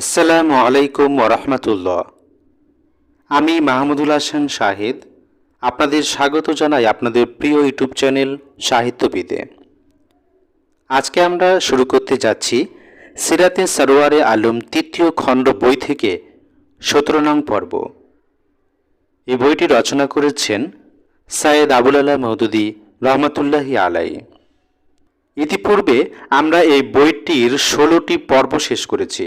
আসসালামু আলাইকুম ওরহমতুল্লাহ আমি মাহমুদুল হাসান শাহিদ, আপনাদের স্বাগত জানাই আপনাদের প্রিয় ইউটিউব চ্যানেল সাহিত্যবিদে। আজকে আমরা শুরু করতে যাচ্ছি সিরাতে সরোয়ারে আলম তৃতীয় খণ্ড বই থেকে সতেরো নং পর্ব। এই বইটি রচনা করেছেন সায়েদ আবুল আলাহ মহদুদি রহমতুল্লাহি আলাই ইতিপূর্বে আমরা এই বইটির ষোলোটি পর্ব শেষ করেছি।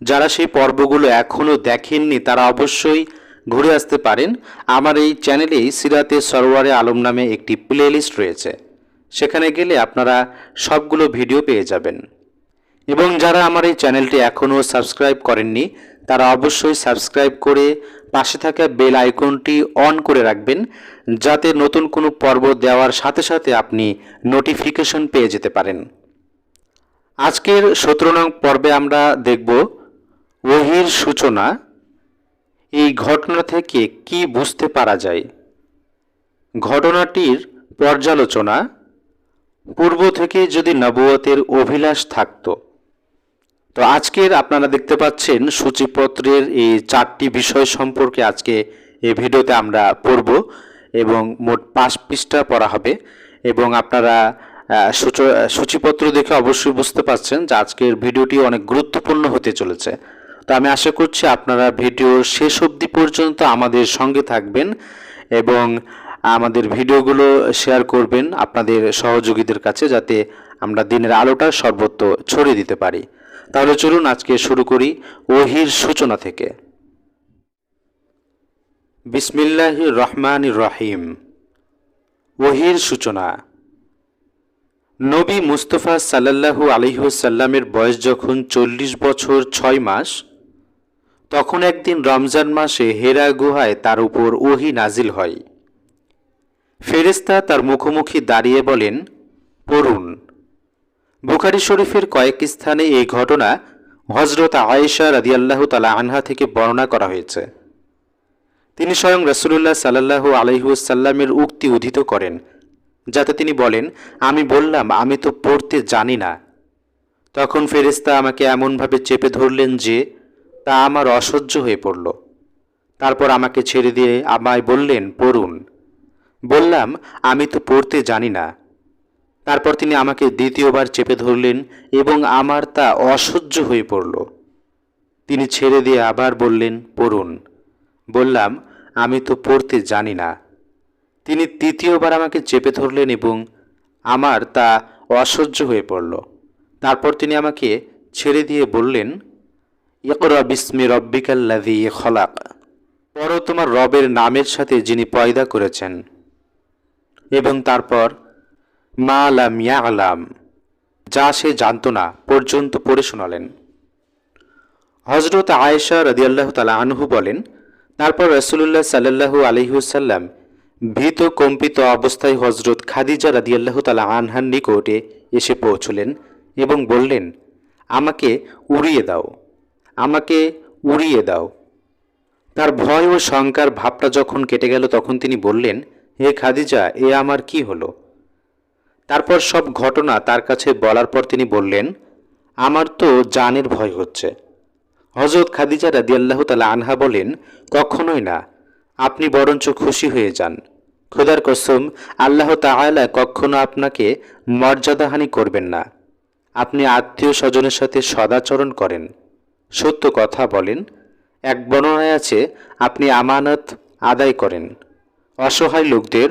যারা সেই পর্বগুলো এখনও দেখেননি, তারা অবশ্যই ঘুরে আসতে পারেন। আমার এই চ্যানেলেই সিরাতে সরোয়ারে আলম নামে একটি প্লেলিস্ট রয়েছে। সেখানে গেলে আপনারা সবগুলো ভিডিও পেয়ে যাবেন। এবং যারা আমার এই চ্যানেলটি এখনও সাবস্ক্রাইব করেননি, তারা অবশ্যই সাবস্ক্রাইব করে পাশে থাকা বেল আইকনটি অন করে রাখবেন, যাতে নতুন কোনো পর্ব দেওয়ার সাথে সাথে আপনি নোটিফিকেশন পেয়ে যেতে পারেন। আজকের সতেরো নং পর্বে আমরা দেখব ওহির সূচনা, এই ঘটনা থেকে কি বুঝতে পারা যায়? ঘটনাটির পর্যালোচনা, পূর্ব থেকে যদি নবুয়তের অভিলাষ থাকতো। তো আজকের আপনারা দেখতে পাচ্ছেন সূচিপত্রের এই চারটি বিষয় সম্পর্কে আজকে এই ভিডিওতে আমরা পড়ব এবং মোট পাঁচ পৃষ্ঠা পড়া হবে এবং আপনারা সূচিপত্র দেখে অবশ্যই বুঝতে পারছেন যে আজকের ভিডিওটি অনেক গুরুত্বপূর্ণ হতে চলেছে। তো আমি আশা করছি আপনারা ভিডিওর শেষ অবধি পর্যন্ত আমাদের সঙ্গে থাকবেন এবং আমাদের ভিডিওগুলো শেয়ার করবেন আপনাদের সহযোগীদের কাছে যাতে আমরা দিনের আলোটা সর্বত্র ছড়িয়ে দিতে পারি। তাহলে চলুন আজকে শুরু করি ওহির সূচনা থেকে। বিসমিল্লাহ রহমান রহিম। ওহির সূচনা। নবী মুস্তফা সাল্লাল্লাহু আলহিহসাল্লামের বয়স যখন চল্লিশ বছর ছয় মাস তখন একদিন রমজান মাসে হেরা গুহায় তার উপর ওহি নাজিল হয়। ফেরেস্তা তার মুখোমুখি দাঁড়িয়ে বলেন, পড়ুন। বুখারি শরীফের কয়েক স্থানে এই ঘটনা হজরত আয়েশা রাদিয়াল্লাহু তালা আনহা থেকে বর্ণনা করা হয়েছে। তিনি স্বয়ং রসুল্লাহ সাল্লাহু আলহিউসাল্লামের উক্তি উদ্ধৃত করেন, যাতে তিনি বলেন, আমি বললাম, আমি তো পড়তে জানি না। তখন ফেরেস্তা আমাকে এমনভাবে চেপে ধরলেন যে তা আমার অসহ্য হয়ে পড়ল। তারপর আমাকে ছেড়ে দিয়ে আমায় বললেন, পড়ুন। বললাম, আমি তো পড়তে জানি না। তারপর তিনি আমাকে দ্বিতীয়বার চেপে ধরলেন এবং আমার তা অসহ্য হয়ে পড়ল। তিনি ছেড়ে দিয়ে আবার বললেন, পড়ুন। বললাম, আমি তো পড়তে জানি না। তিনি তৃতীয়বার আমাকে চেপে ধরলেন এবং আমার তা অসহ্য হয়ে পড়ল। তারপর তিনি আমাকে ছেড়ে দিয়ে বললেন ইকরা বিস্মি রব্বিকাল্লাযী খলাক। পড়ো তোমার রবের নামের সাথে যিনি পয়দা করেছেন। এবং তারপর, মা আলাম ইয়া আলাম যা সে জানত না, পর্যন্ত পড়ে শোনালেন। হজরত আয়েশা রদিয়াল্লাহ তালা আনহু বলেন, তারপর রসুল্লাহ সাল্লাহু আলহিহুসাল্লাম ভীত কম্পিত অবস্থায় হজরত খাদিজা রাদিয়াল্লাহ তালা আনহার নিকটে এসে পৌঁছলেন এবং বললেন, আমাকে উড়িয়ে দাও। আমাকে উড়িয়ে দাও। তার ভয় ও শঙ্কার ভাবটা যখন কেটে গেল, তখন তিনি বললেন, হে খাদিজা, এ আমার কি হলো? তারপর সব ঘটনা তার কাছে বলার পর তিনি বললেন, আমার তো জানের ভয় হচ্ছে। হজরত খাদিজা রাদিয়াল্লাহ তালা আনহা বলেন, কখনোই না। আপনি বরঞ্চ খুশি হয়ে যান। খোদার কসম, আল্লাহ তাআলা কখনো আপনাকে মর্যাদাহানি করবেন না। আপনি আত্মীয় স্বজনের সাথে সদাচরণ করেন। সত্য কথা বলেন। এক বর্ণনায় আছে, আপনি আমানত আদায় করেন। অসহায় লোকদের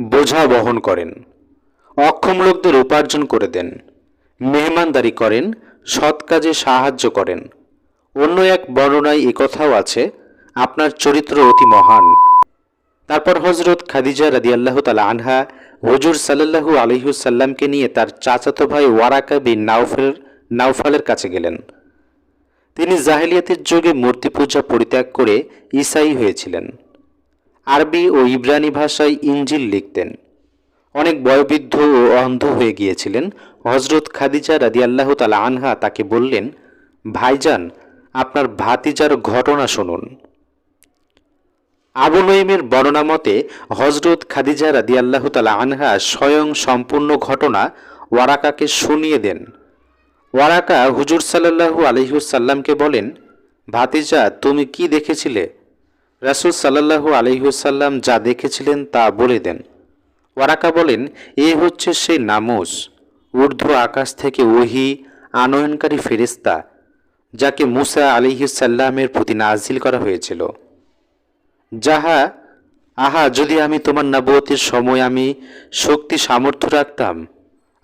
বোঝা বহন করেন। অক্ষম লোকদের উপার্জন করে দেন। মেহমানদারি করেন, সৎ কাজে সাহায্য করেন। অন্য এক বর্ণনায় একথাও আছে, আপনার চরিত্র অতি মহান। তারপর হজরত খাদিজা রাদিয়াল্লাহ তালা আনহা হজুর সাল্লাহু আলহিউসাল্লামকে নিয়ে তার চাচাতো ভাই ওয়ারাকা বিন নাউফের নাউফালের কাছে গেলেন। তিনি জাহেলিয়াতের যুগে মূর্তি পূজা পরিত্যাগ করে ঈসাই হয়েছিলেন। আরবি ও ইব্রানি ভাষায় ইঞ্জিল লিখতেন। অনেক বয়োবৃদ্ধ ও অন্ধ হয়ে গিয়েছিলেন। হজরত খাদিজা রাদিয়াল্লাহ তালা আনহা তাকে বললেন, ভাইজান, আপনার ভাতিজার ঘটনা শুনুন। আবু নঈমের বর্ণনা মতে হজরত খাদিজা রাদিয়াল্লাহ তালা আনহা স্বয়ং সম্পূর্ণ ঘটনা ওয়ারাকাকে শুনিয়ে দেন। ওয়ারাকা হুজুর সাল্লাহু আলহিউসাল্লামকে বলেন, ভাতিজা, তুমি কি দেখেছিলে? রাসুল সাল্লাহু আলহিউসাল্লাম যা দেখেছিলেন তা বলে দেন। ওয়ারাকা বলেন, এ হচ্ছে সেই নামুস, ঊর্ধ্ব আকাশ থেকে ওহি, আনয়নকারী ফেরিস্তা যাকে মুসা আলিহিসাল্লামের প্রতি নাজিল করা হয়েছিল। যাহা, আহা, যদি আমি তোমার নবতির সময় আমি শক্তি সামর্থ্য রাখতাম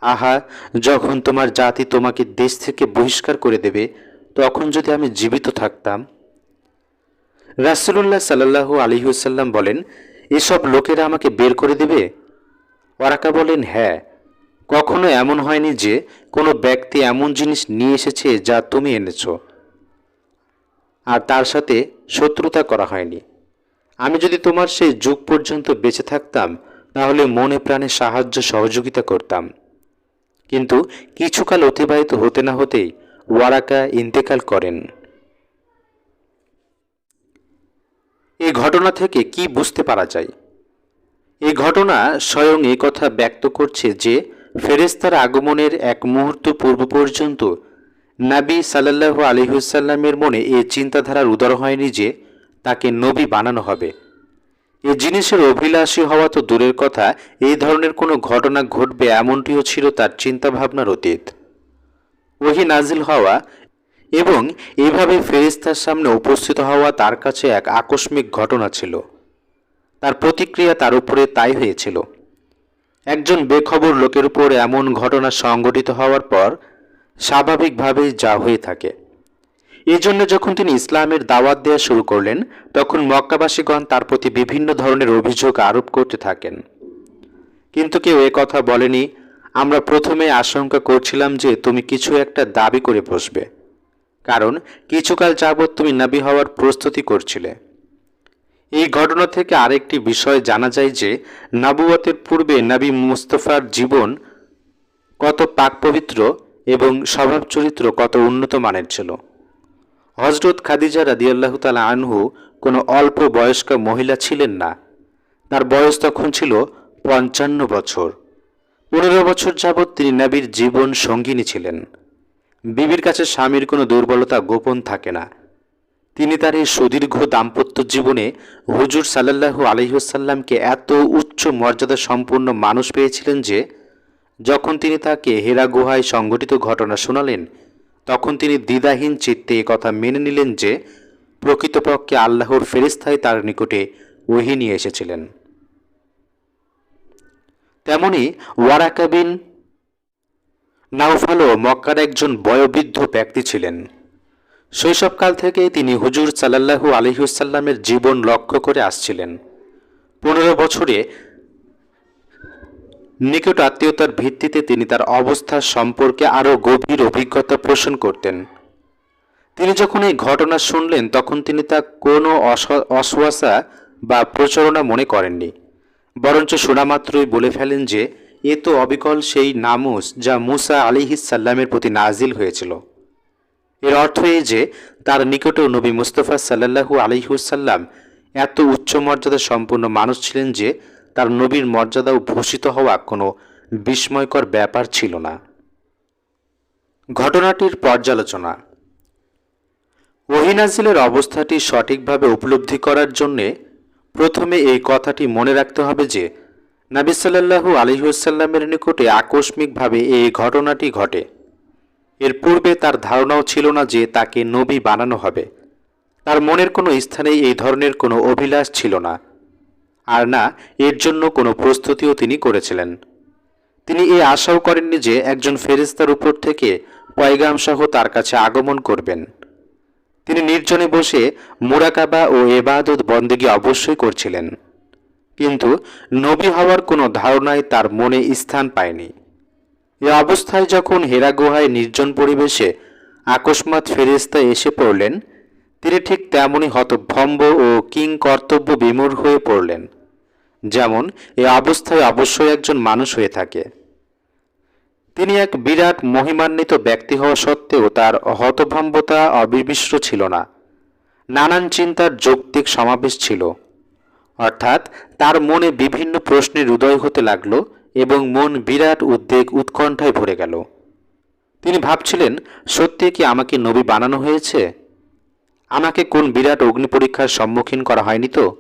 আহা, যখন তোমার জাতি তোমাকে দেশ থেকে বহিষ্কার করে দেবে, তখন যদি আমি জীবিত থাকতাম। রাসুল্লাহ সাল্লাহু আলিহুসাল্লাম বলেন, এসব লোকেরা আমাকে বের করে দেবে? ওরাকা বলেন হ্যাঁ। কখনো এমন হয়নি যে কোনো ব্যক্তি এমন জিনিস নিয়ে এসেছে যা তুমি এনেছো। আর তার সাথে শত্রুতা করা হয়নি। আমি যদি তোমার সেই যুগ পর্যন্ত বেঁচে থাকতাম, তাহলে মনে প্রাণে সাহায্য সহযোগিতা করতাম। কিন্তু কিছুকাল অতিবাহিত হতে না হতেই ওয়ারাকা ইন্তেকাল করেন। এই ঘটনা থেকে কি বুঝতে পারা যায়? এই ঘটনা স্বয়ং এই কথা ব্যক্ত করছে যে ফেরেস্তার আগমনের এক মুহূর্ত পূর্ব পর্যন্ত নাবী সাল্লাল্লাহু আলহিহুসাল্লামের মনে এই চিন্তাধারার উদর হয়নি যে, তাকে নবী বানানো হবে। এ জিনিসের অভিলাষী হওয়া তো দূরের কথা, এই ধরনের কোনো ঘটনা ঘটবে এমনটিও ছিল তার চিন্তাভাবনার অতীত। ওহি নাজিল হওয়া এবং এভাবে ফেরিস্তার সামনে উপস্থিত হওয়া তার কাছে এক আকস্মিক ঘটনা ছিল। তার প্রতিক্রিয়া তার উপরে তাই হয়েছিল। একজন বেখবর লোকের উপর এমন ঘটনা সংঘটিত হওয়ার পর স্বাভাবিকভাবেই যা হয়ে থাকে। এই জন্য যখন তিনি ইসলামের দাওয়াত দেওয়া শুরু করলেন, তখন মক্কাবাসীগণ তার প্রতি বিভিন্ন ধরনের অভিযোগ আরোপ করতে থাকেন। কিন্তু কেউ কথা বলেনি, আমরা প্রথমে আশঙ্কা করছিলাম যে তুমি কিছু একটা দাবি করে বসবে। কারণ কিছুকাল যাবৎ তুমি নাবি হওয়ার প্রস্তুতি করছিলে। এই ঘটনা থেকে আরেকটি বিষয় জানা যায় যে নাবুয়াতের পূর্বে নাবি মুস্তফার জীবন কত পাক পবিত্র এবং স্বভাব চরিত্র কত উন্নত মানের ছিল। হজরত খাদিজা রাদিয়াল্লাহ তালা আনহু কোনো অল্প বয়স্ক মহিলা ছিলেন না। তার বয়স তখন ছিল পঞ্চান্ন বছর। পনেরো বছর যাবৎ তিনি নাবির জীবন সঙ্গিনী ছিলেন। বিবির কাছে স্বামীর কোনো দুর্বলতা গোপন থাকে না। তিনি তার এই সুদীর্ঘ দাম্পত্য জীবনে হুজুর সাল্লাহু আলহিহসাল্লামকে এত উচ্চ মর্যাদা সম্পন্ন মানুষ পেয়েছিলেন যে, যখন তিনি তাকে হেরা গুহায় সংঘটিত ঘটনা শোনালেন তখন তিনি দ্বিধাহীন চিত্তে কথা মেনে নিলেন যে, প্রকৃতপক্ষে আল্লাহর ফেরিস্তায় তার নিকটে ওহি নিয়ে এসেছিলেন। তেমনি ওয়ারাকাবিন নাউফালও মক্কার একজন বয়োবৃদ্ধ ব্যক্তি ছিলেন। শৈশবকাল থেকে তিনি হুজুর সাল্লাহু আলহিউসাল্লামের জীবন লক্ষ্য করে আসছিলেন। পনেরো বছরে নিকট আত্মীয়তার ভিত্তিতে তিনি তার অবস্থা সম্পর্কে আরও গভীর অভিজ্ঞতা পোষণ করতেন। তিনি যখন এই ঘটনা শুনলেন, তখন তিনি তা কোনো অশ্বাসা বা প্রচারণা মনে করেননি। বরঞ্চ শোনামাত্রই বলে ফেলেন যে, এ তো অবিকল সেই নামুস যা মুসা আলিহিসাল্লামের প্রতি নাজিল হয়েছিল। এর অর্থ এই যে, তার নিকটেও নবী মুস্তফা সাল্লাহু আলিহুসাল্লাম এত উচ্চ মর্যাদা সম্পন্ন মানুষ ছিলেন যে তার নবীর মর্যাদাও ভূষিত হওয়া কোনো বিস্ময়কর ব্যাপার ছিল না। ঘটনাটির পর্যালোচনা। ওহিনাজিলের অবস্থাটি সঠিকভাবে উপলব্ধি করার জন্যে প্রথমে এই কথাটি মনে রাখতে হবে যে, নাবি সাল্লাহু নিকটে আকস্মিকভাবে এই ঘটনাটি ঘটে। এর পূর্বে তার ধারণাও ছিল না যে তাকে নবী বানানো হবে। তার মনের কোনো স্থানেই এই ধরনের কোনো অভিলাষ ছিল না। আর না, এর জন্য কোনো প্রস্তুতিও তিনি করেছিলেন। তিনি এ আশাও করেননি যে একজন ফেরিস্তার উপর থেকে পয়গাম সহ তার কাছে আগমন করবেন। তিনি নির্জনে বসে মুরাকাবা ও এবাদত বন্দেগী অবশ্যই করছিলেন। কিন্তু নবী হওয়ার কোনো ধারণাই তার মনে স্থান পায়নি। এ অবস্থায় যখন হেরা গুহায় নির্জন পরিবেশে আকস্মাত ফেরিস্তা এসে পড়লেন তিনি ঠিক তেমনই হতভম্ব ও কিং কর্তব্য বিমূর হয়ে পড়লেন। যেমন, এ অবস্থায় অবশ্যই একজন মানুষ হয়ে থাকে। তিনি এক বিরাট মহিমান্বিত ব্যক্তি হওয়া সত্ত্বেও তার হতভম্বতা অবিমিশ্র ছিল না। নানান চিন্তার যৌক্তিক সমাবেশ ছিল। অর্থাৎ তার মনে বিভিন্ন প্রশ্নের উদয় হতে লাগল এবং মন বিরাট উদ্বেগ উৎকণ্ঠায় ভরে গেল। তিনি ভাবছিলেন সত্যি কি আমাকে নবী বানানো হয়েছে? আমাকে কোন বিরাট অগ্নি পরীক্ষার সম্মুখীন করা হয়নি তো?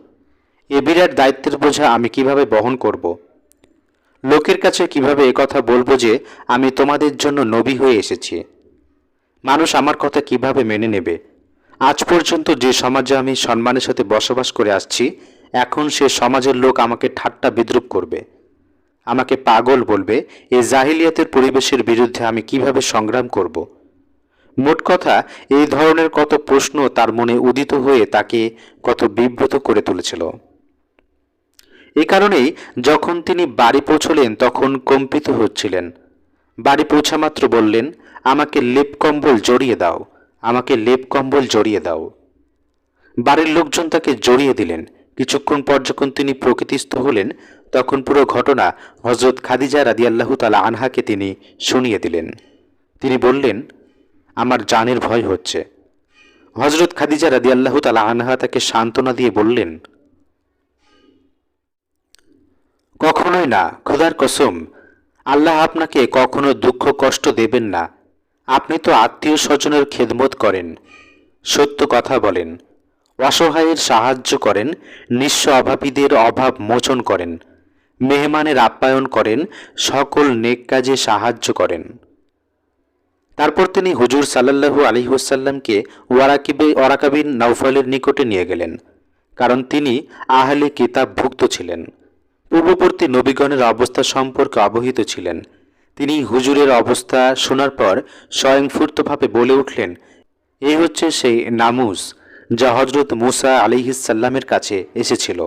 এ বিরাট দায়িত্বের বোঝা আমি কীভাবে বহন করব? লোকের কাছে কীভাবে কথা বলব যে আমি তোমাদের জন্য নবী হয়ে এসেছি? মানুষ আমার কথা কীভাবে মেনে নেবে? আজ পর্যন্ত যে সমাজে আমি সম্মানের সাথে বসবাস করে আসছি, এখন সে সমাজের লোক আমাকে ঠাট্টা বিদ্রুপ করবে। আমাকে পাগল বলবে, এ জাহিলিয়াতের পরিবেশের বিরুদ্ধে আমি কীভাবে সংগ্রাম করব? মোট কথা, এই ধরনের কত প্রশ্ন তার মনে উদিত হয়ে তাকে কত বিব্রত করে তুলেছিল। এ কারণেই যখন তিনি বাড়ি পৌঁছলেন, তখন কম্পিত হচ্ছিলেন। বাড়ি পৌঁছামাত্র বললেন, আমাকে লেপ কম্বল জড়িয়ে দাও, আমাকে লেপ কম্বল জড়িয়ে দাও। বাড়ির লোকজন তাকে জড়িয়ে দিলেন। কিছুক্ষণ পর যখন তিনি প্রকৃতিস্থ হলেন, তখন পুরো ঘটনা হজরত খাদিজা রাদিয়াল্লাহু তালা আনহাকে তিনি শুনিয়ে দিলেন। তিনি বললেন আমার জানের ভয় হচ্ছে। হজরত খাদিজা রাদিয়াল্লাহু তালা আনহা তাকে সান্ত্বনা দিয়ে বললেন, কখনোই না, খোদার কসম, আল্লাহ আপনাকে কখনো দুঃখ কষ্ট দেবেন না। আপনি তো আত্মীয় স্বজনের খেদমত করেন। সত্য কথা বলেন, অসহায়ের সাহায্য করেন, নিঃস্ব অভাবীদের অভাব মোচন করেন, মেহমানের আপ্যায়ন করেন, সকল নেক কাজে সাহায্য করেন। তারপর তিনি হুজুর সাল্লাল্লাহু আলিহাসাল্লামকে ওয়ারাকিবে, ওয়ারাকাবিন নৌফলের নিকটে নিয়ে গেলেন, কারণ তিনি আহলে কিতাবভুক্ত ছিলেন। পূর্ববর্তী নবীগণের অবস্থা সম্পর্কে অবহিত ছিলেন। তিনি হুজুরের অবস্থা শোনার পর স্বয়ংফূর্তভাবে বলে উঠলেন এই হচ্ছে সেই নামুজ যা হজরত মুসা আলিহিসাল্লামের কাছে এসেছিল।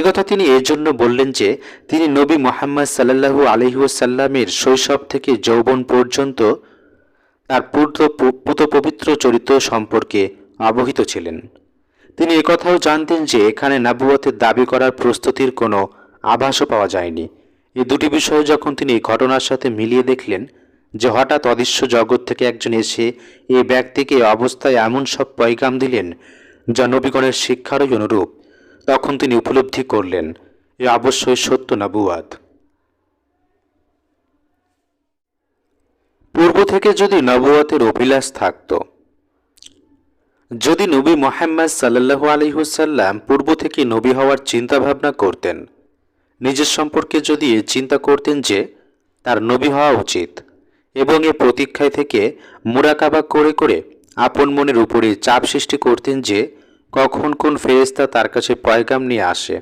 কথা তিনি এর জন্য বললেন যে, তিনি নবী মোহাম্মদ সাল্লাহু আলহিউসাল্লামের শৈশব থেকে যৌবন পর্যন্ত তার পূর্ত পুত পবিত্র চরিত্র সম্পর্কে অবহিত ছিলেন। তিনি একথাও জানতেন যে, এখানে নাবুয়তের দাবি করার প্রস্তুতির কোনো আভাসও পাওয়া যায়নি। এই দুটি বিষয় যখন তিনি ঘটনার সাথে মিলিয়ে দেখলেন যে, হঠাৎ অদৃশ্য জগৎ থেকে একজন এসে এই ব্যক্তিকে অবস্থায় এমন সব পয়গাম দিলেন যা নবীগণের শিক্ষারই অনুরূপ। তখন তিনি উপলব্ধি করলেন, এ অবশ্যই সত্য নবুয়াদ। পূর্ব থেকে যদি নবুয়াতের অভিলাষ থাকত, যদি নবী মোহাম্মদ সাল্লাহু আলহিহুসাল্লাম পূর্ব থেকে নবী হওয়ার চিন্তা ভাবনা করতেন, নিজের সম্পর্কে যদি চিন্তা করতেন যে তার নবী হওয়া উচিত, এবং এ প্রতীক্ষায় থেকে মুরাকাবা করে করে আপন মনের উপরে চাপ সৃষ্টি করতেন যে কখন কোন ফেরেস্তা তার কাছে পয়গাম নিয়ে আসে।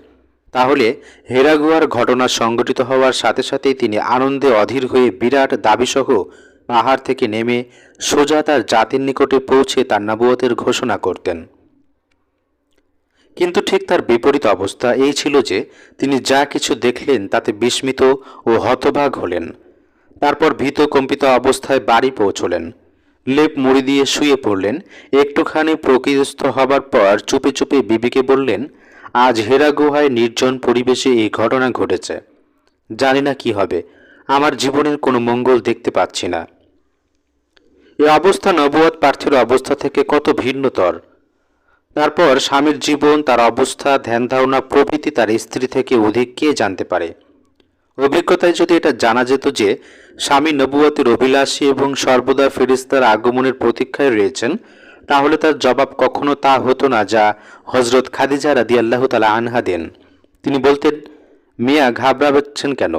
তাহলে হেরাগুয়ার ঘটনা সংঘটিত হওয়ার সাথে সাথেই তিনি আনন্দে অধীর হয়ে বিরাট দাবিসহ পাহাড় থেকে নেমে সোজা তার জাতির নিকটে পৌঁছে তার নবুয়তের ঘোষণা করতেন। কিন্তু ঠিক তার বিপরীত অবস্থা এই ছিল যে তিনি যা কিছু দেখলেন তাতে বিস্মিত ও হতভাগ হলেন। তারপর ভীত কম্পিত অবস্থায় বাড়ি পৌঁছলেন। লেপ মুড়ি দিয়ে শুয়ে পড়লেন। একটুখানি প্রকৃতস্থ হবার পর চুপে চুপে বিবিকে বললেন, আজ হেরা গুহায় নির্জন পরিবেশে এই ঘটনা ঘটেছে। জানি না কি হবে। আমার জীবনের কোনো মঙ্গল দেখতে পাচ্ছি না। এ অবস্থা নবুয়াদ প্রার্থীর অবস্থা থেকে কত ভিন্নতর। তারপর স্বামীর জীবন, তার অবস্থা ধ্যান ধারণা প্রভৃতি তার স্ত্রী থেকে অধিক কে জানতে পারে? অভিজ্ঞতায় যদি এটা জানা যেত যে, স্বামী নবুয়াতের অভিলাষী এবং সর্বদা ফেরিস্তার আগমনের প্রতীক্ষায় রয়েছেন, তাহলে তার জবাব কখনো তা হতো না যা হজরত খাদিজা রাদি আল্লাহ তালা আনহা দেন। তিনি বলতেন, মিয়া, ঘাবড়াচ্ছেন কেন?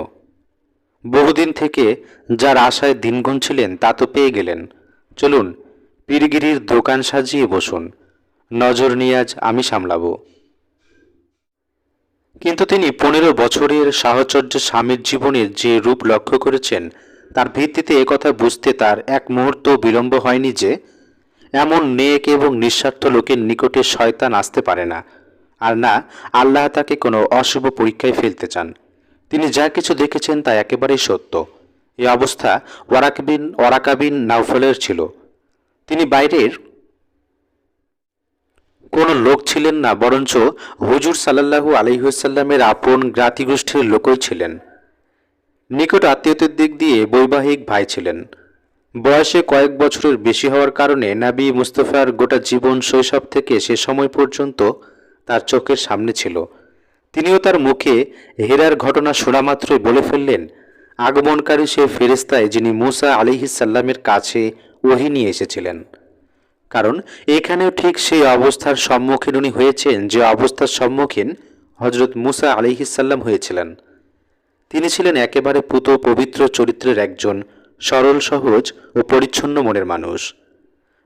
বহুদিন থেকে যার আশায় দিন ছিলেন, তা তো পেয়ে গেলেন। চলুন, পীরগিরির দোকান সাজিয়ে বসুন। নজর নিয়াজ আমি সামলাবো। কিন্তু তিনি পনেরো বছরের সাহচর্য স্বামীর জীবনের যে রূপ লক্ষ্য করেছেন, তার ভিত্তিতে একথা বুঝতে তার এক মুহূর্ত বিলম্ব হয়নি যে, এমন নেক এবং নিঃস্বার্থ লোকের নিকটে শয়তান আসতে পারে না। আর না, আল্লাহ তাকে কোনো অশুভ পরীক্ষায় ফেলতে চান। তিনি যা কিছু দেখেছেন তা একেবারেই সত্য। এই অবস্থা ওয়ারাকাবিন ওয়ারাকাবিন নাউফলের ছিল। তিনি বাইরের কোনো লোক ছিলেন না, বরঞ্চ হুজুর সাল্লাহু আলহিহাল্লামের আপন জ্ঞাতিগোষ্ঠীর লোকই ছিলেন। নিকট আত্মীয়তার দিক দিয়ে বৈবাহিক ভাই ছিলেন। বয়সে কয়েক বছরের বেশি হওয়ার কারণে নাবি মুস্তফার গোটা জীবন শৈশব থেকে সে সময় পর্যন্ত তার চোখের সামনে ছিল। তিনিও তার মুখে হেরার ঘটনা শোনা মাত্রই বলে ফেললেন, আগমনকারী সে ফেরেস্তায় যিনি মুসা আলিহিসাল্লামের কাছে ওহি নিয়ে এসেছিলেন। কারণ এখানেও ঠিক সেই অবস্থার সম্মুখীন উনি হয়েছেন যে অবস্থার সম্মুখীন হজরত মুসা আলিহিসাল্লাম হয়েছিলেন। তিনি ছিলেন একেবারে পুত পবিত্র চরিত্রের একজন সরল, সহজ ও পরিচ্ছন্ন মনের মানুষ।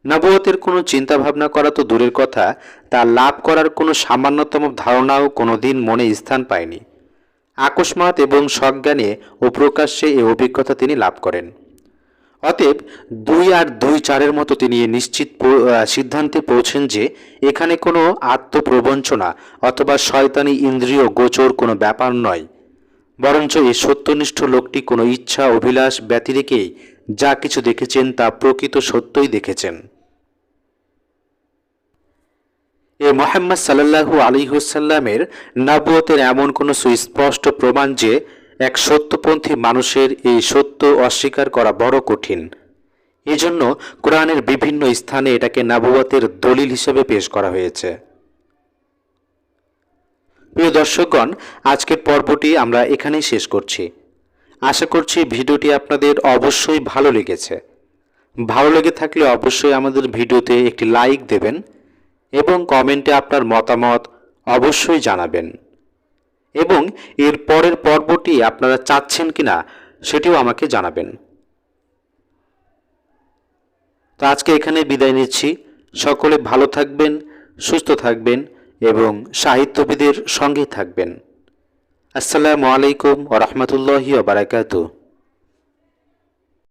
নবুয়তের কোনো চিন্তাভাবনা করা তো দূরের কথা, তা লাভ করার কোনো সামান্যতম ধারণাও কোনো দিন মনে স্থান পায়নি। আকস্মাত এবং সজ্ঞানে ও প্রকাশ্যে এই অভিজ্ঞতা তিনি লাভ করেন। অতএব দুই আর দুই চারের মতো তিনি নিশ্চিত সিদ্ধান্তে পৌঁছেন যে এখানে কোনো আত্মপ্রবঞ্চনা অথবা শয়তানি ইন্দ্রিয় গোচর কোনো ব্যাপার নয়। বরঞ্চ এই সত্যনিষ্ঠ লোকটি কোনো ইচ্ছা, অভিলাষ ব্যতিরেকেই যা কিছু দেখেছেন তা প্রকৃত সত্যই দেখেছেন। এ মোহাম্মদ সাল্লাল্লাহু আলিহুসাল্লামের নাবুয়তের এমন কোনো সুস্পষ্ট প্রমাণ যে এক সত্যপন্থী মানুষের এই সত্য অস্বীকার করা বড় কঠিন। এজন্য কোরআনের বিভিন্ন স্থানে এটাকে নাবুয়তের দলিল হিসেবে পেশ করা হয়েছে। প্রিয় দর্শকগণ, আজকের পর্বটি আমরা এখানেই শেষ করছি। আশা করছি ভিডিওটি আপনাদের অবশ্যই ভালো লেগেছে। ভালো লেগে থাকলে অবশ্যই আমাদের ভিডিওতে একটি লাইক দেবেন এবং কমেন্টে আপনার মতামত অবশ্যই জানাবেন। এবং এর পরের পর্বটি আপনারা চাচ্ছেন কিনা সেটিও আমাকে জানাবেন। তো আজকে এখানে বিদায় নিচ্ছি। সকলে ভালো থাকবেন, সুস্থ থাকবেন এবং সাহিত্যবিদের সঙ্গে থাকবেন। আসসালামু আলাইকুম ওরহমতুল্লাহি বারাকাতু